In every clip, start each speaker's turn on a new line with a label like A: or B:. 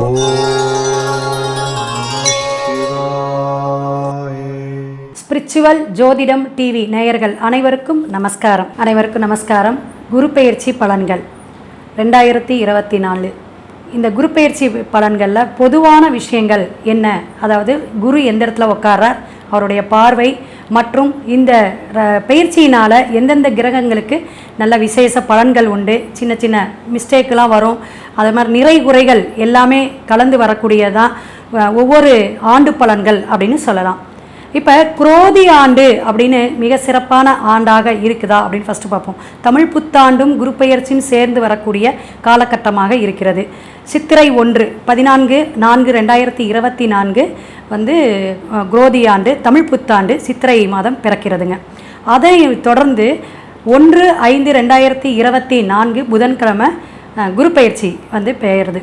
A: Spiritual ஜோதிடம் TV நேயர்கள் அனைவருக்கும் நமஸ்காரம். அனைவருக்கும் நமஸ்காரம். குரு பெயர்ச்சி பலன்கள். ரெண்டாயிரத்தி இருபத்தி நாலு. இந்த குரு பெயர்ச்சி பலன்களில் பொதுவான விஷயங்கள் என்ன? அதாவது குரு எந்த இடத்துல உட்கார்றார்? அவருடைய பார்வை மற்றும் இந்த ர- எந்தெந்த கிரகங்களுக்கு நல்ல விசேஷ பலன்கள் உண்டு சின்ன சின்ன மிஸ்டேக்கெலாம் வரும் அதே மாதிரி நிறை குறைகள் எல்லாமே கலந்து வரக்கூடியதான் ஒவ்வொரு ஆண்டு பலன்கள் அப்படின்னு சொல்லலாம். இப்போ குரோதி ஆண்டு அப்படின்னு மிக சிறப்பான ஆண்டாக இருக்குதா அப்படின்னு ஃபஸ்ட்டு பார்ப்போம். தமிழ் புத்தாண்டும் குரு பெயர்ச்சியும் சேர்ந்து வரக்கூடிய காலகட்டமாக இருக்கிறது. சித்திரை ஒன்று பதினான்கு நான்கு ரெண்டாயிரத்தி இருபத்தி நான்கு வந்து குரோதி ஆண்டு தமிழ் புத்தாண்டு சித்திரை மாதம் பிறக்கிறதுங்க. அதை தொடர்ந்து ஒன்று ஐந்து ரெண்டாயிரத்தி இருபத்தி நான்கு புதன்கிழமை குரு பயிற்சி வந்து பெயருது.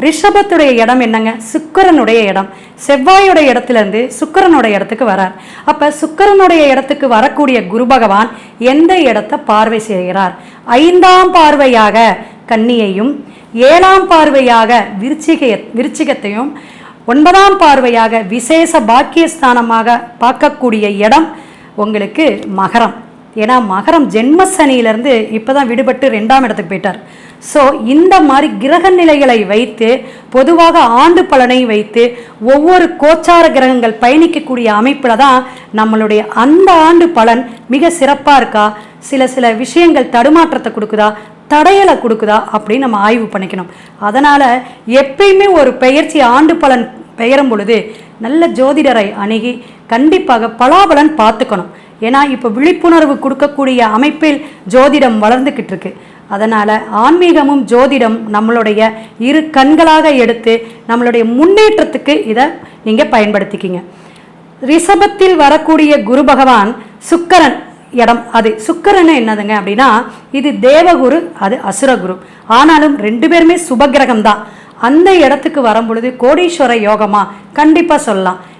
A: ரிஷபத்துடைய இடம் என்னங்க? சுக்கிரனுடைய இடம். செவ்வாயுடைய இடத்துல இருந்து இடத்துக்கு வரார். அப்போ சுக்கரனுடைய இடத்துக்கு வரக்கூடிய குரு பகவான் எந்த இடத்தை பார்வை செய்கிறார்? ஐந்தாம் பார்வையாக கன்னியையும் ஏழாம் பார்வையாக விருச்சிக விருச்சிகத்தையும் ஒன்பதாம் பார்வையாக விசேஷ பாக்கியஸ்தானமாக பார்க்கக்கூடிய இடம் உங்களுக்கு மகரம். ஏன்னா மகரம் ஜென்ம சனியிலேருந்து இப்போ தான் விடுபட்டு ரெண்டாம் இடத்துக்கு போயிட்டார். ஸோ இந்த மாதிரி கிரக நிலைகளை வைத்து பொதுவாக ஆண்டு பலனை வைத்து ஒவ்வொரு கோச்சார கிரகங்கள் பயணிக்கக்கூடிய அமைப்பில் தான் நம்மளுடைய அந்த ஆண்டு பலன் மிக சிறப்பாக இருக்கா? சில சில விஷயங்கள் தடுமாற்றத்தை கொடுக்குதா? தடையலை கொடுக்குதா? அப்படின்னு நம்ம ஆய்வு பண்ணிக்கணும். அதனால் எப்பயுமே ஒரு பெயர்ச்சி ஆண்டு பலன் பெயரும் பொழுது நல்ல ஜோதிடரை அணுகி கண்டிப்பாக பலாபலன் பார்த்துக்கணும். ஏன்னா இப்போ விழிப்புணர்வு கொடுக்கக்கூடிய அமைப்பில் ஜோதிடம் வளர்ந்துக்கிட்டு இருக்கு. அதனால் ஆன்மீகமும் ஜோதிடம் நம்மளுடைய இரு கண்களாக எடுத்து நம்மளுடைய முன்னேற்றத்துக்கு இதை நீங்கள் பயன்படுத்திக்கிங்க. ரிஷபத்தில் வரக்கூடிய குரு பகவான் சுக்கரன் இடம். அது சுக்கரன் என்னதுங்க அப்படின்னா இது தேவகுரு அது அசுரகுரு. ஆனாலும் ரெண்டு பேருமே சுபகிரகம் தான் அந்த இடத்துக்கு வரும் பொழுது கோடீஸ்வர யோகமாக கண்டிப்பாக சொல்லலாம்.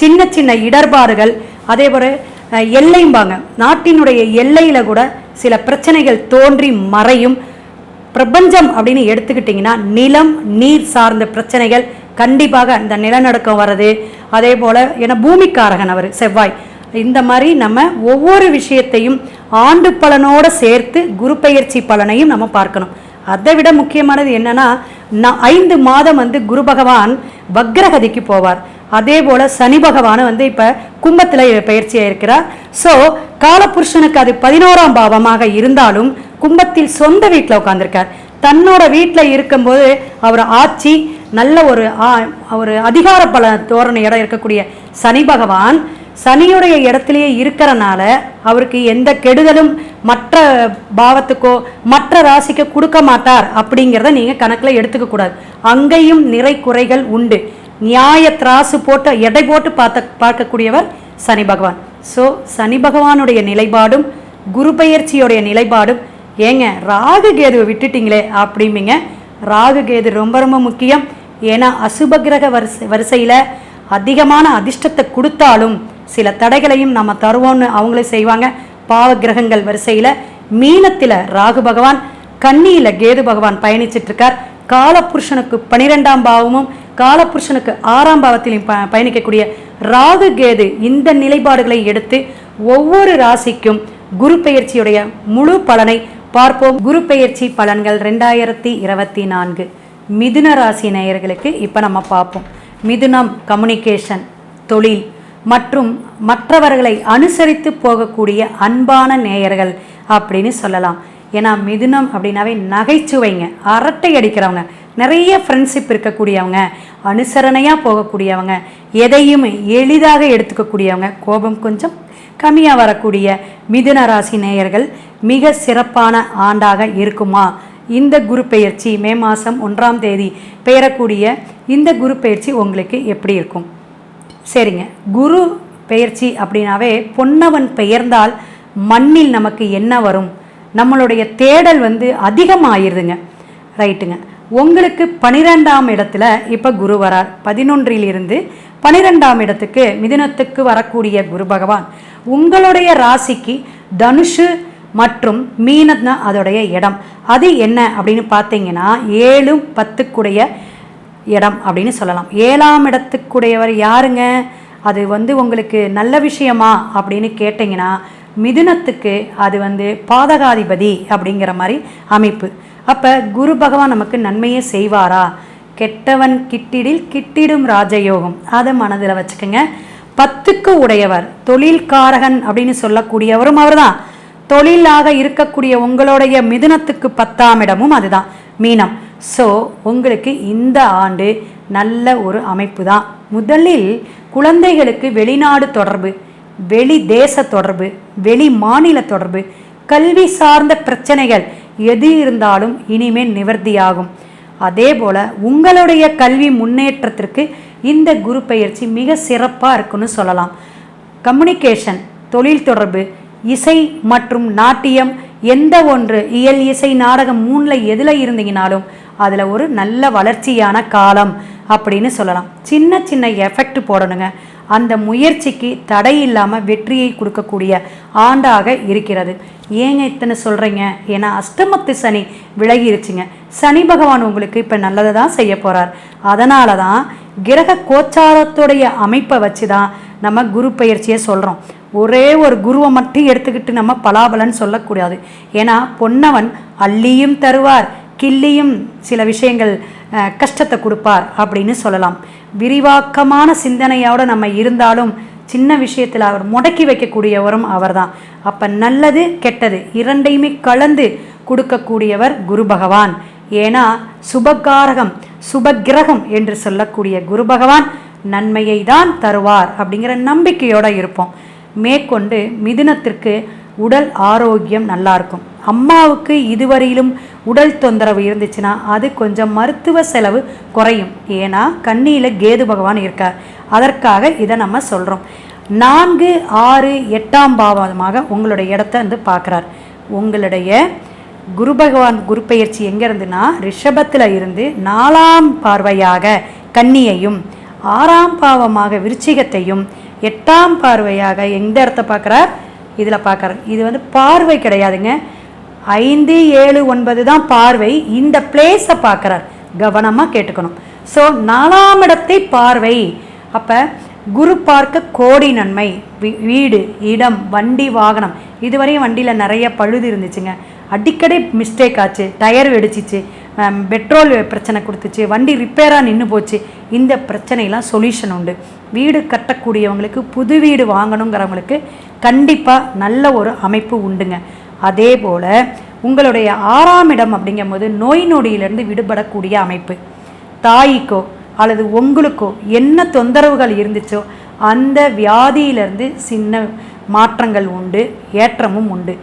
A: சின்ன சின்ன இடர்பாடுகள் அதே போல் எல்லையும்பாங்க எல்லைம்பாங்க. நாட்டினுடைய எல்லையில் கூட சில பிரச்சனைகள் தோன்றி மறையும். பிரபஞ்சம் அப்படின்னு எடுத்துக்கிட்டிங்கன்னா நிலம் நீர் சார்ந்த பிரச்சனைகள் கண்டிப்பாக இந்த நிலநடுக்கம் வர்றது. அதே போல் ஏன்னா பூமிக்காரகன் அவர் செவ்வாய். இந்த மாதிரி நம்ம ஒவ்வொரு விஷயத்தையும் ஆண்டு பலனோடு சேர்த்து குரு பயிற்சி பலனையும் நம்ம பார்க்கணும். அதை விட முக்கியமானது என்னன்னா நான் ஐந்து மாதம் வந்து குரு பகவான் வக்ரகதிக்கு போவார். அதே போல் சனி பகவான் வந்து இப்போ கும்பத்தில் பயிற்சியாக இருக்கிறார். ஸோ காலபுருஷனுக்கு அது பதினோராம் பாவமாக இருந்தாலும் கும்பத்தில் சொந்த வீட்டில் உட்காந்துருக்கார் தன்னோட வீட்டில் இருக்கும்போது அவர் ஆட்சி நல்ல ஒரு ஒரு அதிகார பல தோரணையோட இருக்கக்கூடிய சனி பகவான் சனியுடைய இடத்துலையே இருக்கிறனால அவருக்கு எந்த கெடுதலும் மற்ற பாவத்துக்கோ மற்ற ராசிக்கோ கொடுக்க மாட்டார் அப்படிங்கிறத நீங்கள் கணக்கில் எடுத்துக்க கூடாது. அங்கேயும் நிறை குறைகள் உண்டு. நியாய திராசு போட்டு எடை போட்டு பார்த்த பார்க்கக்கூடியவர் சனி பகவான். ஸோ சனி பகவானுடைய நிலைப்பாடும் குரு பெயர்ச்சியோடைய நிலைப்பாடும் ஏங்க ராகு கேதுவை விட்டுட்டிங்களே அப்படிம்பிங்க. ராகு கேது ரொம்ப ரொம்ப முக்கியம். ஏன்னா அசுப கிரக வரிசை வரிசையில் அதிகமான அதிர்ஷ்டத்தை கொடுத்தாலும் சில தடைகளையும் நம்ம தருவோம்னு அவங்களே செய்வாங்க. பாவ கிரகங்கள் வரிசையில் மீனத்தில் ராகு பகவான் கன்னியில் கேது பகவான் பயணிச்சிட்ருக்கார். காலபுருஷனுக்கு பனிரெண்டாம் பாவமும் காலபுருஷனுக்கு ஆறாம் பாவத்திலையும் ப பயணிக்கக்கூடிய ராகு கேது இந்த நிலைப்பாடுகளை எடுத்து ஒவ்வொரு ராசிக்கும் குரு பெயர்ச்சியுடைய முழு பலனை பார்ப்போம். குரு பெயர்ச்சி பலன்கள் ரெண்டாயிரத்தி இருபத்தி நான்கு. மிதுன ராசி நேயர்களுக்கு இப்போ நம்ம பார்ப்போம். மிதுனம் கம்யூனிகேஷன் தொழில் மற்றும் மற்றவர்களை அனுசரித்து போகக்கூடிய அன்பான நேயர்கள் அப்படின்னு சொல்லலாம். ஏன்னா மிதுனம் அப்படின்னாவே நகைச்சுவைங்க. அரட்டை அடிக்கிறவங்க. நிறைய ஃப்ரெண்ட்ஷிப் இருக்கக்கூடியவங்க அனுசரணையாக போகக்கூடியவங்க எதையும் எளிதாக எடுத்துக்கக்கூடியவங்க கோபம் கொஞ்சம் கம்மியாக வரக்கூடிய மிதுன ராசி நேயர்கள் மிக சிறப்பான ஆண்டாக இருக்குமா? இந்த குரு பெயர்ச்சி மே மாதம் ஒன்றாம் தேதி பெயரக்கூடிய இந்த குரு பெயர்ச்சி உங்களுக்கு எப்படி இருக்கும்? சரிங்க. குரு பெயர்ச்சி அப்படின்னாவே பொன்னவன் பெயர்ந்தால் மண்ணில் நமக்கு என்ன வரும்? நம்மளுடைய தேடல் வந்து அதிகமாயிருதுங்க. ரைட்டுங்க. உங்களுக்கு பனிரெண்டாம் இடத்துல இப்போ குரு வரார். பதினொன்றிலிருந்து பனிரெண்டாம் இடத்துக்கு மிதுனத்துக்கு வரக்கூடிய குரு பகவான். உங்களுடைய ராசிக்கு தனுஷு மற்றும் மீனம் அதோடைய இடம். அது என்ன அப்படின்னு பார்த்தீங்கன்னா ஏழு பத்துக்குடைய இடம் அப்படின்னு சொல்லலாம். ஏழாம் இடத்துக்குடையவர் யாருங்க? அது வந்து உங்களுக்கு நல்ல விஷயமா அப்படின்னு கேட்டிங்கன்னா மிதுனத்துக்கு அது வந்து பாதகாதிபதி அப்படிங்கிற மாதிரி அமைப்பு. அப்போ குரு பகவான் நமக்கு நன்மையே செய்வாரா? கெட்டவன் கிட்டிடில் கிட்டிடும் ராஜயோகம். அதை மனதில் வச்சுக்கோங்க. பத்துக்கு உடையவர் தொழில்காரகன் அப்படின்னு சொல்லக்கூடியவரும் அவர்தான். தொழிலாக இருக்கக்கூடிய உங்களுடைய மிதுனத்துக்கு பத்தாம் இடமும் அதுதான் மீனம். ஸோ உங்களுக்கு இந்த ஆண்டு நல்ல ஒரு அமைப்பு தான் முதலில் குழந்தைகளுக்கு வெளிநாடு தொடர்பு வெளி தேச தொடர்பு வெளி மாநில தொடர்பு கல்வி சார்ந்த பிரச்சனைகள் எது இருந்தாலும் இனிமேல் நிவர்த்தியாகும். அதே போல் உங்களுடைய கல்வி முன்னேற்றத்திற்கு இந்த குரு பயிற்சி மிக சிறப்பாக இருக்குன்னு சொல்லலாம். கம்யூனிகேஷன் தொழில் தொடர்பு இசை மற்றும் நாட்டியம் எந்த ஒன்று இயல் இசை நாடகம் மூணில் எதில் இருந்தீங்கனாலும் அதில் ஒரு நல்ல வளர்ச்சியான காலம் அப்படின்னு சொல்லலாம். சின்ன சின்ன எஃபெக்ட் போடணுங்க. அந்த முயற்சிக்கு தடை இல்லாமல் வெற்றியை கொடுக்கக்கூடிய ஆண்டாக இருக்கிறது. ஏங்க இத்தனை சொல்கிறீங்க ஏன்னா அஷ்டமத்து சனி விலகிருச்சுங்க. சனி பகவான் உங்களுக்கு இப்போ நல்லதை தான் செய்ய போகிறார் அதனால தான் கிரக கோச்சாரத்துடைய அமைப்பை வச்சு தான் நம்ம குரு பயிற்சியை சொல்கிறோம் ஒரே ஒரு குருவை மட்டும் எடுத்துக்கிட்டு நம்ம பலாபலன் சொல்லக்கூடாது. ஏன்னா பொன்னவன் அள்ளியும் தருவார் கிள்ளியும் சில விஷயங்கள் கஷ்டத்தை கொடுப்பார் அப்படின்னு சொல்லலாம். விரிவாக்கமான சிந்தனையோடு நம்ம இருந்தாலும் சின்ன விஷயத்தில் அவர் முடக்கி வைக்கக்கூடியவரும் அவர்தான். அப்போ நல்லது கெட்டது இரண்டையுமே கலந்து கொடுக்கக்கூடியவர் குரு பகவான். ஏன்னா சுபகாரகம் சுபகிரகம் என்று சொல்லக்கூடிய குரு பகவான் நன்மையை தான் தருவார் அப்படிங்கிற நம்பிக்கையோடு இருப்போம். மேற்கொண்டு மிதுனத்திற்கு உடல் ஆரோக்கியம் நல்லா இருக்கும் அம்மாவுக்கு இதுவரையிலும் உடல் தொந்தரவு இருந்துச்சுன்னா அது கொஞ்சம் மருத்துவ செலவு குறையும். ஏன்னா கண்ணியில் கேது பகவான் இருக்கார். அதற்காக இதை நம்ம சொல்கிறோம் நான்கு ஆறு எட்டாம் பாவமாக உங்களுடைய இடத்த வந்து பார்க்குறார். உங்களுடைய குரு பகவான் குரு பயிற்சி எங்கேருந்துன்னா ரிஷபத்தில் இருந்து நாலாம் பார்வையாக கன்னியையும் ஆறாம் பாவமாக விருச்சிகத்தையும் எட்டாம் பார்வையாக எந்த இடத்த பார்க்குறார்? இதில் பார்க்குறார் இது வந்து பார்வை கிடையாதுங்க. ஐந்து ஏழு ஒன்பது தான் பார்வை. இந்த பிளேஸை பார்க்குறார். கவனமாக கேட்டுக்கணும். ஸோ நாலாம் இடத்தை பார்வை. அப்போ குரு பார்க்க கோடி நன்மை. வீடு இடம் வண்டி வாகனம். இதுவரையும் வண்டியில் நிறைய பழுது இருந்துச்சுங்க. அடிக்கடி மிஸ்டேக் ஆச்சு. டயர் வெடிச்சிச்சு. பெட்ரோல் பிரச்சனை கொடுத்துச்சு வண்டி ரிப்பேராக நின்று போச்சு. இந்த பிரச்சனையெல்லாம் சொல்யூஷன் உண்டு. வீடு கட்டக்கூடியவங்களுக்கு புது வீடு வாங்கணுங்கிறவங்களுக்கு கண்டிப்பாக நல்ல ஒரு அமைப்பு உண்டுங்க. அதே போல் உங்களுடைய ஆறாம் இடம் அப்படிங்கும்போது நோய் நொடியிலிருந்து விடுபடக்கூடிய அமைப்பு. தாய்க்கோ அல்லது உங்களுக்கோ என்ன தொந்தரவுகள் இருந்துச்சோ அந்த வியாதியிலிருந்து சின்ன மாற்றங்கள் உண்டு ஏற்றமும் உண்டு.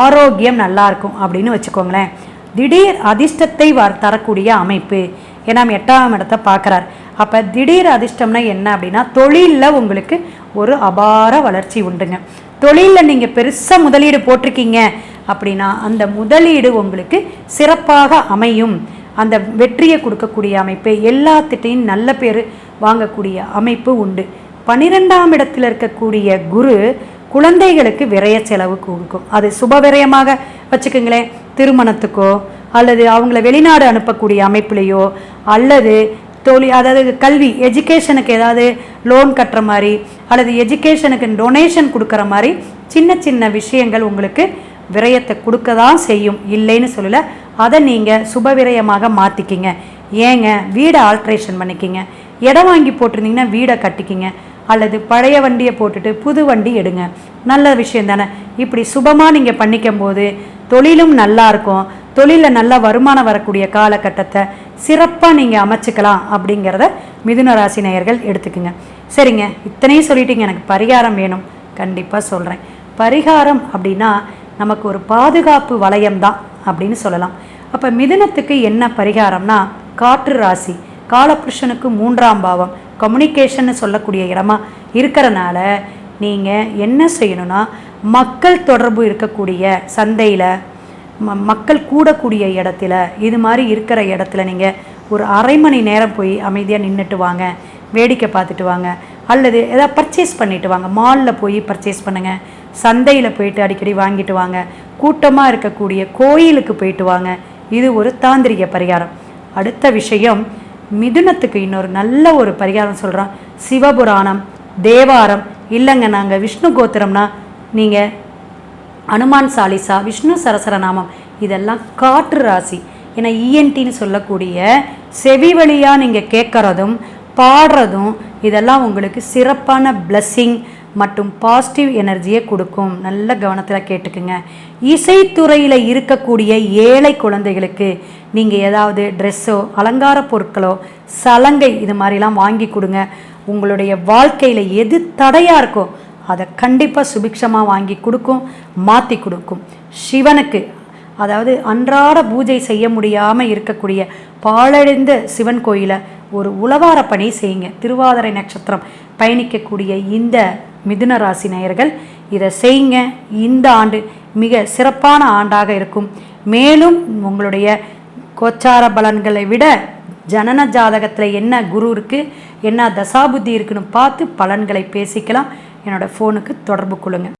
A: ஆரோக்கியம் நல்லாயிருக்கும் அப்படின்னு வச்சுக்கோங்களேன். திடீர் அதிர்ஷ்டத்தை வர தரக்கூடிய அமைப்பு. ஏன்னா எட்டாம் இடத்தை பார்க்குறார். அப்போ திடீர் அதிர்ஷ்டம்னா என்ன அப்படின்னா தொழிலில் உங்களுக்கு ஒரு அபார வளர்ச்சி உண்டுங்க. தொழிலில் நீங்கள் பெருசாக முதலீடு போட்டிருக்கீங்க அப்படின்னா அந்த முதலீடு உங்களுக்கு சிறப்பாக அமையும். அந்த வெற்றியை கொடுக்கக்கூடிய அமைப்பு எல்லாத்திட்டையும் நல்ல பேர் வாங்கக்கூடிய அமைப்பு உண்டு. பனிரெண்டாம் இடத்தில் இருக்கக்கூடிய குரு குழந்தைகளுக்கு விரைய செலவு கொடுக்கும். அது சுப விரயமாக வச்சுக்கோங்களேன் திருமணத்துக்கோ அல்லது அவங்கள வெளிநாடு அனுப்பக்கூடிய அமைப்புலேயோ அல்லது தொழில் அதாவது கல்வி எஜுகேஷனுக்கு ஏதாவது லோன் கட்டுற மாதிரி அல்லது எஜுகேஷனுக்கு டொனேஷன் கொடுக்குற மாதிரி சின்ன சின்ன விஷயங்கள் உங்களுக்கு விரயத்தை கொடுக்க தான் செய்யும். இல்லைன்னு சொல்லலை. அதை நீங்கள் சுப விரயமாக மாற்றிக்கிங்க ஏங்க வீடை ஆல்ட்ரேஷன் பண்ணிக்கிங்க. இடம் வாங்கி போட்டிருந்தீங்கன்னா வீடை கட்டிக்கிங்க. அல்லது பழைய வண்டியை போட்டுட்டு புது வண்டி எடுங்க. நல்ல விஷயம் தானே. இப்படி சுபமாக நீங்கள் பண்ணிக்கும் போது தொழிலும் நல்லா இருக்கும். தொழிலில் நல்ல வருமானம் வரக்கூடிய காலகட்டத்தை சிறப்பாக நீங்கள் அமைச்சுக்கலாம் அப்படிங்கிறத மிதுன ராசி நேயர்கள் எடுத்துக்குங்க. சரிங்க. இத்தனையும் சொல்லிட்டீங்க. எனக்கு பரிகாரம் வேணும். கண்டிப்பாக சொல்கிறேன் பரிகாரம் அப்படின்னா நமக்கு ஒரு பாதுகாப்பு வளையம் தான் அப்படின்னு சொல்லலாம். அப்போ மிதுனத்துக்கு என்ன பரிகாரம்னா காற்று ராசி. காலபுருஷனுக்கு மூன்றாம் பாவம். கம்யூனிகேஷன்னு சொல்லக்கூடிய இடமா இருக்கிறனால நீங்கள் என்ன செய்யணும்னா மக்கள் தொடர்பு இருக்கக்கூடிய சந்தையில் ம மக்கள் கூடக்கூடிய இடத்துல இது மாதிரி இருக்கிற இடத்துல நீங்கள் ஒரு அரை மணி நேரம் போய் அமைதியாக நின்றுட்டு வாங்க வேடிக்கை பார்த்துட்டு வாங்க அல்லது எதாவது பர்ச்சேஸ் பண்ணிட்டு வாங்க மாலில் போய் பர்ச்சேஸ் பண்ணுங்கள் சந்தையில் போயிட்டு அடிக்கடி வாங்கிட்டு வாங்க கூட்டமாக இருக்கக்கூடிய கோயிலுக்கு போயிட்டு வாங்க இது ஒரு தாந்திரிக பரிகாரம். அடுத்த விஷயம் மிதுனத்துக்கு இன்னொரு நல்ல ஒரு பரிகாரம் சொல்கிறோம் சிவபுராணம் தேவாரம் இல்லைங்க நாங்கள் விஷ்ணு கோத்திரம்னா நீங்கள் அனுமான் சாலிசா விஷ்ணு சரசரநாமம் இதெல்லாம் காற்று ராசி. ஏன்னா இஎன்டின்னு சொல்லக்கூடிய செவி வழியாக நீங்கள் கேட்குறதும் பாடுறதும் இதெல்லாம் உங்களுக்கு சிறப்பான பிளஸ்ஸிங் மற்றும் பாசிட்டிவ் எனர்ஜியை கொடுக்கும். நல்ல கவனத்தில் கேட்டுக்குங்க. இசைத்துறையில் இருக்கக்கூடிய ஏழை குழந்தைகளுக்கு நீங்கள் ஏதாவது ட்ரெஸ்ஸோ அலங்கார பொருட்களோ சலங்கை இது மாதிரிலாம் வாங்கி கொடுங்க. உங்களுடைய வாழ்க்கையில் எது தடையாக இருக்கோ அதை கண்டிப்பாக சுபிக்ஷமாக வாங்கி கொடுக்கும் மாற்றி கொடுக்கும். சிவனுக்கு அதாவது அன்றாட பூஜை செய்ய முடியாமல் இருக்கக்கூடிய பாழடைந்த சிவன் கோயிலை ஒரு உளவார பணி செய்யுங்க. திருவாதிரை நட்சத்திரம் பயணிக்கக்கூடிய இந்த மிதுன ராசி நேயர்கள் இதை செய்யுங்க. இந்த ஆண்டு மிக சிறப்பான ஆண்டாக இருக்கும். மேலும் உங்களுடைய கோச்சார பலன்களை விட ஜனன ஜாதகத்தில் என்ன குரு இருக்குது என்ன தசாபுத்தி இருக்குன்னு பார்த்து பலன்களை பேசிக்கலாம். என்னோடய ஃபோனுக்கு தொடர்பு கொள்ளுங்கள்